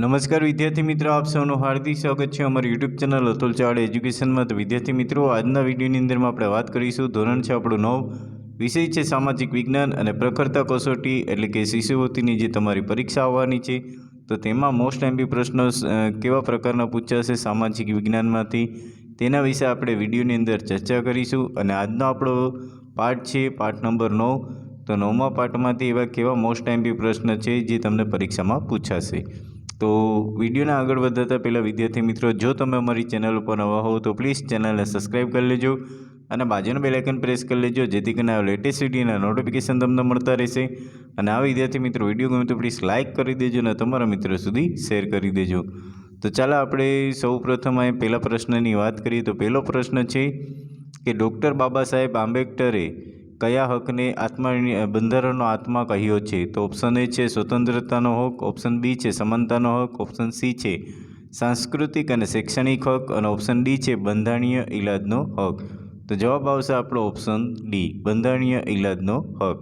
નમસ્કાર વિદ્યાર્થી મિત્રો, આપ સૌનું હાર્દિક સ્વાગત છે અમારી યુટ્યુબ ચેનલ અતુલ ચાવડા એજ્યુકેશનમાં તો વિદ્યાર્થી મિત્રો, આજના વિડીયોની અંદરમાં આપણે વાત કરીશું ધોરણ છે આપણું નવ. વિષય છે સામાજિક વિજ્ઞાન અને પ્રખરતા કસોટી, એટલે કે શિષ્યવૃત્તિની જે તમારી પરીક્ષા આવવાની છે. તો તેમાં મોસ્ટ એમપી પ્રશ્નો કેવા પ્રકારના પૂછાશે સામાજિક વિજ્ઞાનમાંથી, તેના વિશે આપણે વિડીયોની અંદર ચર્ચા કરીશું. અને આજનો આપણો પાઠ છે, પાઠ નંબર નવ. તો નવમા પાઠમાંથી એવા કેવા મોસ્ટ એમપી પ્રશ્ન છે જે તમને પરીક્ષામાં પૂછાશે? તો વિડીયોને આગળ વધતા પહેલાં વિદ્યાર્થી મિત્રો, જો તમે અમારી ચેનલ ઉપર નવા હો, તો પ્લીઝ ચેનલને સબસ્ક્રાઈબ કરી લેજો અને બાજુનું બેલાઇકન પ્રેસ કરી લેજો, જેથી કરીને લેટેસ્ટ વિડીયોના નોટિફિકેશન તમને મળતા રહેશે. અને આ વિદ્યાર્થી મિત્રો, વીડિયો ગમે તો પ્લીઝ લાઇક કરી દેજો અને તમારા મિત્રો સુધી શેર કરી દેજો. તો ચાલો આપણે સૌ પ્રથમ અહીં પહેલા પ્રશ્નની વાત કરીએ. તો પહેલો પ્રશ્ન છે કે ડૉક્ટર બાબા સાહેબ આંબેડકરે કયા હકને આત્મા બંધારણનો આત્મા કહ્યો છે? તો ઓપ્શન એ છે સ્વતંત્રતાનો હક ઓપ્શન બી છે સમાનતાનો હક ઓપ્શન સી છે સાંસ્કૃતિક અને શૈક્ષણિક હક, અને ઓપ્શન ડી છે બંધારણીય ઇલાજનો હક. તો જવાબ આવશે આપણો ઓપ્શન ડી, બંધારણીય ઇલાજનો હક.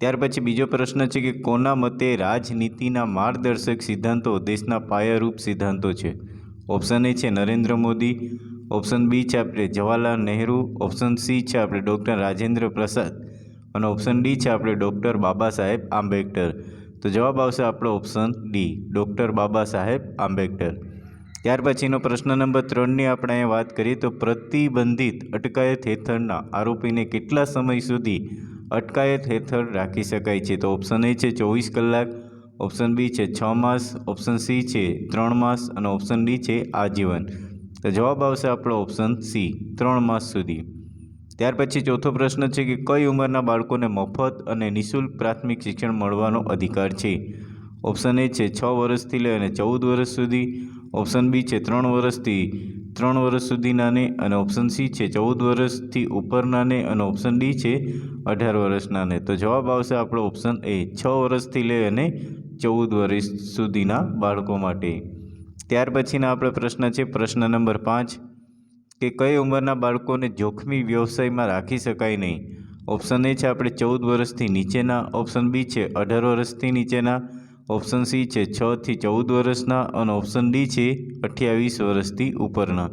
ત્યાર પછી બીજો પ્રશ્ન છે કે કોના મતે રાજનીતિના માર્ગદર્શક સિદ્ધાંતો દેશના પાયારૂપ સિદ્ધાંતો છે? ઓપ્શન એ છે નરેન્દ્ર મોદી ઓપ્શન બી છે આપણે જવાહરલાલ નહેરુ, ઓપ્શન સી છે આપણે ડૉક્ટર રાજેન્દ્ર પ્રસાદ અને ઓપ્શન ડી છે આપણે ડૉક્ટર બાબા સાહેબ આંબેડકર. તો જવાબ આવશે આપણો option D, doctor Baba Saheb Ambedkar. ત્યાર પછીનો પ્રશ્ન નંબર ત્રણની આપણે અહીં વાત કરીએ તો પ્રતિબંધિત અટકાયત હેઠળના આરોપીને કેટલા સમય સુધી અટકાયત હેઠળ રાખી શકાય છે? તો ઓપ્શન એ છે ચોવીસ કલાક, ઓપ્શન બી છે છ માસ, ઓપ્શન સી છે ત્રણ માસ અને ઓપ્શન ડી છે આજીવન. તો જવાબ આવશે આપણો ઓપ્શન સી ત્રણ માસ સુધી. ત્યાર પછી ચોથો પ્રશ્ન છે કે કઈ ઉંમરના બાળકોને મફત અને નિઃશુલ્ક પ્રાથમિક શિક્ષણ મળવાનો અધિકાર છે? ઓપ્શન એ છે છ વર્ષથી લઈ અને ચૌદ વર્ષ સુધી. ઓપ્શન બી છે ત્રણ વર્ષથી. ત્રણ વર્ષ સુધીનાને અને ઓપ્શન સી છે ચૌદ વર્ષથી ઉપરનાને અને ઓપ્શન ડી છે અઢાર વર્ષનાને તો જવાબ આવશે આપણો ઓપ્શન એ છ વર્ષથી લઈ અને ચૌદ વર્ષ સુધીના બાળકો માટે. ત્યાર પછીના આપણો પ્રશ્ન છે, પ્રશ્ન નંબર પાંચ, કે કઈ ઉંમરના બાળકોને જોખમી વ્યવસાયમાં રાખી શકાય નહીં? ઓપ્શન એ છે, આપણે ચૌદ વર્ષથી નીચેના. ઓપ્શન બી છે, અઢાર વર્ષથી નીચેના. ઓપ્શન સી છે, છથી ચૌદ વર્ષના. અને ઓપ્શન ડી છે, અઠ્યાવીસ વર્ષથી ઉપરના.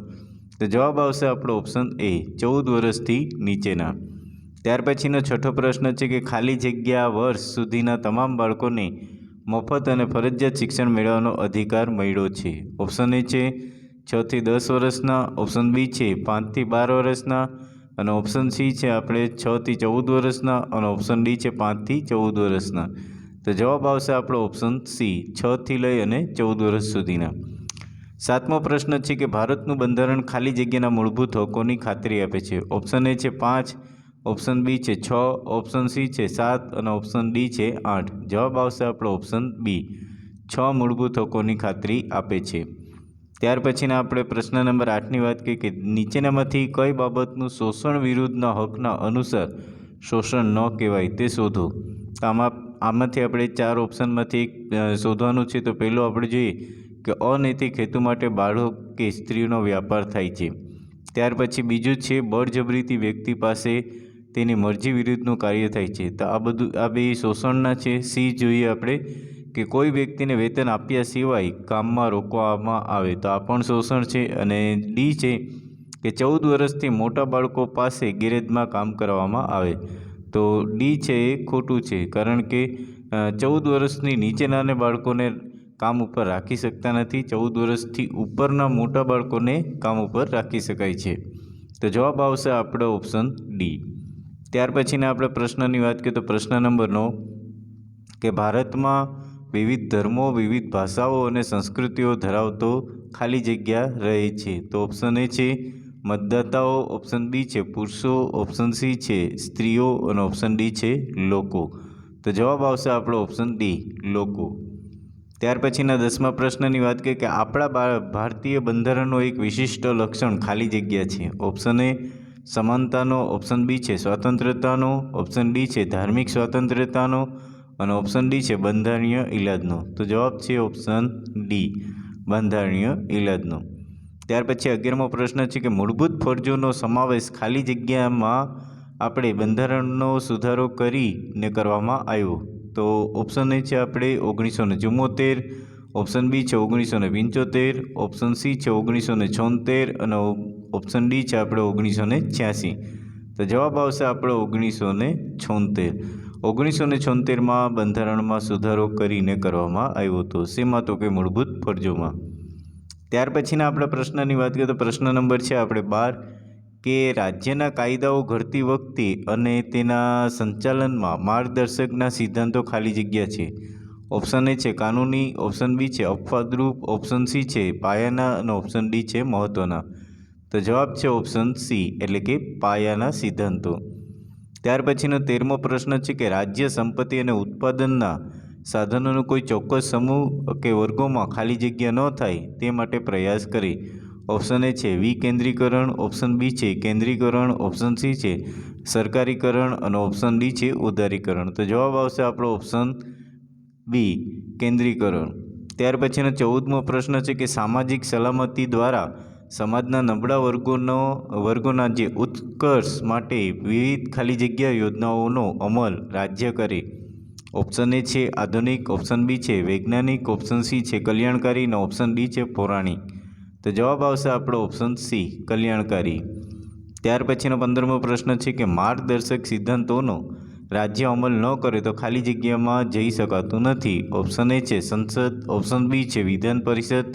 તો જવાબ આવશે આપણો ઓપ્શન એ, ચૌદ વર્ષથી નીચેના. ત્યાર પછીનો છઠ્ઠો પ્રશ્ન છે, કે ખાલી જગ્યા વર્ષ સુધીના તમામ બાળકોને મફત અને ફરજિયાત શિક્ષણ મેળવવાનો અધિકાર મળ્યો છે. ઓપ્શન એ છે છથી દસ વર્ષના. ઓપ્શન બી છે પાંચથી બાર વર્ષના. અને ઓપ્શન સી છે, આપણે છથી ચૌદ વર્ષના. અને ઓપ્શન ડી છે પાંચથી ચૌદ વર્ષના. તો જવાબ આવશે આપણો ઓપ્શન સી છથી લઈ અને ચૌદ વર્ષ સુધીના. સાતમો પ્રશ્ન છે કે ભારતનું બંધારણ ખાલી જગ્યાના મૂળભૂત હકોની ખાતરી આપે છે. ઓપ્શન એ છે, પાંચ ઓપ્શન બી છે છ, ઓપ્શન સી છે સાત અને ઓપ્શન ડી છે આઠ. જવાબ આવશે આપણો ઓપ્શન બી. છ મૂળભૂત હકોની ખાતરી આપે છે. ત્યાર પછીના આપણે પ્રશ્ન નંબર આઠની વાત કરીએ કે નીચેનામાંથી કઈ બાબતનું શોષણ વિરુદ્ધના હકના અનુસાર શોષણ ન કહેવાય તે શોધો. આમાં, આમાંથી આપણે ચાર ઓપ્શનમાંથી શોધવાનું છે. તો પહેલું આપણે જોઈએ કે અનૈતિક હેતુ માટે બાળક કે સ્ત્રીનો વ્યાપાર થાય છે. ત્યાર પછી બીજું છે બળજબરીથી વ્યક્તિ પાસે તેની મરજી વિરુદ્ધનું કાર્ય થાય છે. તો આ બધું, આ બે શોષણના છે. સી જોઈએ આપણે કે કોઈ વ્યક્તિને વેતન આપ્યા સિવાય કામમાં રોકવામાં આવે. તો આ પણ શોષણ છે અને ડી છે કે ચૌદ વર્ષથી મોટા બાળકો પાસે ગેરેજમાં કામ કરવામાં આવે. તો ડી છે એ ખોટું છે, કારણ કે ચૌદ વર્ષની નીચેનાને બાળકોને કામ ઉપર રાખી શકતા નથી. ચૌદ વર્ષથી ઉપરના મોટા બાળકોને કામ ઉપર રાખી શકાય છે. તો જવાબ આવશે આપણો ઓપ્શન ડી. ત્યાર પછીના આપણે પ્રશ્નની વાત કરીએ તો પ્રશ્ન નંબરનો કે ભારતમાં વિવિધ ધર્મો, વિવિધ ભાષાઓ અને સંસ્કૃતિઓ ધરાવતો ખાલી જગ્યા રહે છે. તો ઓપ્શન એ છે મતદાતાઓ ઓપ્શન બી છે પુરુષો ઓપ્શન સી છે સ્ત્રીઓ અને ઓપ્શન ડી છે લોકો. તો જવાબ આવશે આપણો ઓપ્શન ડી, લોકો. ત્યાર પછીના દસમા પ્રશ્નની વાત કરીએ કે આપણા ભારતીય બંધારણનો એક વિશિષ્ટ લક્ષણ ખાલી જગ્યા છે. ઓપ્શન એ સમાનતાનો ઓપ્શન બી છે સ્વતંત્રતાનો ઓપ્શન ડી છે ધાર્મિક સ્વતંત્રતાનો અને ઓપ્શન ડી છે બંધારણીય ઇલાજનો તો જવાબ છે ઓપ્શન ડી બંધારણીય ઇલાજનો ત્યાર પછી અગિયારમો પ્રશ્ન છે કે મૂળભૂત ફરજોનો સમાવેશ ખાલી જગ્યામાં આપણે બંધારણનો સુધારો કરીને કરવામાં આવ્યો. તો ઓપ્શન એ છે આપણે ઓગણીસો ને ચુમ્મોતેર ઓપ્શન બી છે ઓગણીસો ને પંચોતેર, ઓપ્શન સી છે ઓગણીસો ને છોતેર અને ઓપ્શન ડી છે આપણે ઓગણીસો ને છ્યાસી. તો જવાબ આવશે આપણે ઓગણીસો ને છોતેર. ઓગણીસો ને છોતેરમાં બંધારણમાં સુધારો કરીને કરવામાં આવ્યો હતો. શેમાં તો કે મૂળભૂત ફરજોમાં. ત્યાર પછીના આપણા પ્રશ્નની વાત કરીએ તો પ્રશ્ન નંબર છે આપણે બાર, કે રાજ્યના કાયદાઓ ઘડતી વખતે અને તેના સંચાલનમાં માર્ગદર્શકના સિદ્ધાંતો ખાલી જગ્યા છે. ઓપ્શન એ છે કાનૂની ઓપ્શન બી છે અપવાદરૂપ ઓપ્શન સી છે પાયાના અને ઓપ્શન ડી છે મહત્ત્વના તો જવાબ છે ઓપ્શન સી એટલે કે પાયાના સિદ્ધાંતો. ત્યાર પછીનો તેરમો પ્રશ્ન છે કે રાજ્ય સંપત્તિ અને ઉત્પાદનના સાધનોનો કોઈ ચોક્કસ સમૂહ કે વર્ગોમાં ખાલી જગ્યા ન થાય તે માટે પ્રયાસ કરે. ઓપ્શન એ છે વિકેન્દ્રીકરણ ઓપ્શન બી છે કેન્દ્રીકરણ ઓપ્શન સી છે સરકારીકરણ અને ઓપ્શન ડી છે ઉદારીકરણ. તો જવાબ આવશે આપણો ઓપ્શન બી, કેન્દ્રીકરણ. ત્યાર પછીનો ચૌદમો પ્રશ્ન છે કે સામાજિક સલામતી દ્વારા સમાજના નબળા વર્ગોનો, વર્ગોના જે ઉત્કર્ષ માટે વિવિધ ખાલી જગ્યા યોજનાઓનો અમલ રાજ્ય કરે. ઓપ્શન એ છે આધુનિક, ઓપ્શન બી છે વૈજ્ઞાનિક, ઓપ્શન સી છે કલ્યાણકારી અને ઓપ્શન ડી છે પૌરાણિક. તો જવાબ આવશે આપણો ઓપ્શન સી, કલ્યાણકારી. ત્યાર પછીનો પંદરમો પ્રશ્ન છે કે માર્ગદર્શક સિદ્ધાંતોનો રાજ્ય અમલ ન કરે તો ખાલી જગ્યામાં જઈ શકાતું નથી. ઓપ્શન એ છે સંસદ ઓપ્શન બી છે વિધાન પરિષદ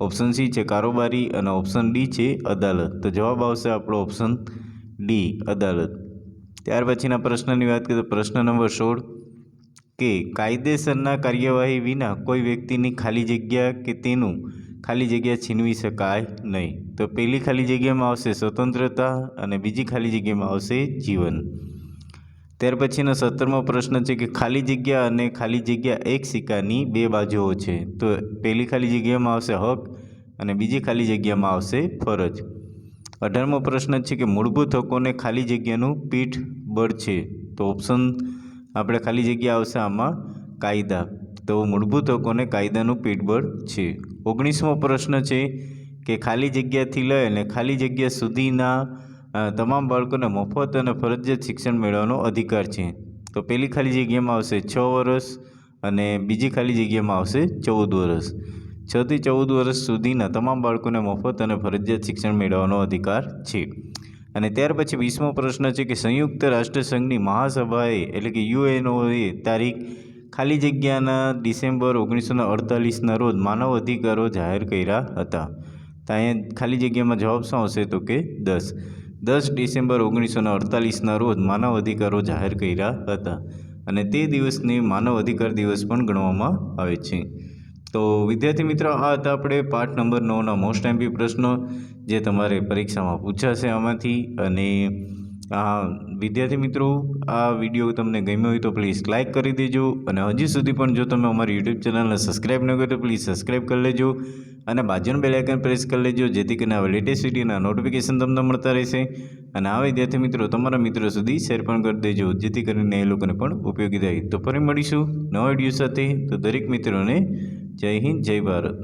ઓપ્શન સી છે કારોબારી અને ઓપ્શન ડી છે અદાલત. તો જવાબ આવશે આપણો ઓપ્શન ડી અદાલત. ત્યાર પછીના પ્રશ્નની વાત કરીએ તો પ્રશ્ન નંબર સોળ. કે કાયદેસરના કાર્યવાહી વિના કોઈ વ્યક્તિની ખાલી જગ્યા કે તેનું ખાલી જગ્યા છીનવી શકાય નહીં. તો પહેલી ખાલી જગ્યામાં આવશે સ્વતંત્રતા અને બીજી ખાલી જગ્યામાં આવશે જીવન. ત્યાર પછીનો સત્તરમો પ્રશ્ન છે કે ખાલી જગ્યા અને ખાલી જગ્યા એક સિક્કાની બે બાજુઓ છે. તો પહેલી ખાલી જગ્યામાં આવશે હક અને બીજી ખાલી જગ્યામાં આવશે ફરજ. અઢારમો પ્રશ્ન છે કે મૂળભૂત હકોને ખાલી જગ્યાનું પીઠ બળ છે. તો ઓપ્શન આપણે ખાલી જગ્યા આવશે આમાં કાયદા. તો મૂળભૂત હકોને કાયદાનું પીઠબળ છે. ઓગણીસમો પ્રશ્ન છે કે ખાલી જગ્યાથી લઈ અને ખાલી જગ્યા સુધીના તમામ બાળકોને મફત અને ફરજિયાત શિક્ષણ મેળવવાનો અધિકાર છે. તો પહેલી ખાલી જગ્યામાં આવશે છ વર્ષ અને બીજી ખાલી જગ્યામાં આવશે ચૌદ વર્ષ છથી ચૌદ વર્ષ સુધીના તમામ બાળકોને મફત અને ફરજિયાત શિક્ષણ મેળવવાનો અધિકાર છે. અને ત્યાર પછી વીસમો પ્રશ્ન છે કે સંયુક્ત રાષ્ટ્રસંઘની મહાસભાએ એટલે કે યુએનઓએ તારીખ ખાલી જગ્યાના ડિસેમ્બર ઓગણીસો અડતાલીસના રોજ માનવ અધિકારો જાહેર કર્યા હતા. તો અહીંયા ખાલી જગ્યામાં જવાબ શું આવશે તો કે દસ. દસ ડિસેમ્બર ઓગણીસો અડતાલીસના રોજ માનવ અધિકારો જાહેર કર્યા હતા અને તે દિવસને માનવ અધિકાર દિવસ પણ ગણવામાં આવે છે. તો વિદ્યાર્થી મિત્રો, આ હતા આપણે પાઠ નંબર નવના મોસ્ટ એમ્પી પ્રશ્નો, જે તમારે પરીક્ષામાં પૂછાશે આમાંથી અને વિદ્યાર્થી મિત્રો, આ વીડિયો તમને ગમ્યો હોય તો પ્લીઝ લાઇક કરી દેજો અને હજી સુધી પણ જો તમે અમારી યુટ્યુબ ચેનલને સબસ્ક્રાઈબ ન કરો તો પ્લીઝ સબસ્ક્રાઈબ કરી લેજો અને બાજુનું બેલાઇકન પ્રેસ કરી લેજો, જેથી કરીને આવા લેટેસ્ટ વિડીયોના નોટિફિકેશન તમને મળતા રહેશે. અને આ વિદ્યાર્થી મિત્રો, તમારા મિત્રો સુધી શેર પણ કરી દેજો, જેથી કરીને એ લોકોને પણ ઉપયોગી થાય. તો ફરી મળીશું નવા વીડિયો સાથે. તો દરેક મિત્રોને જય હિન્દ, જય ભારત.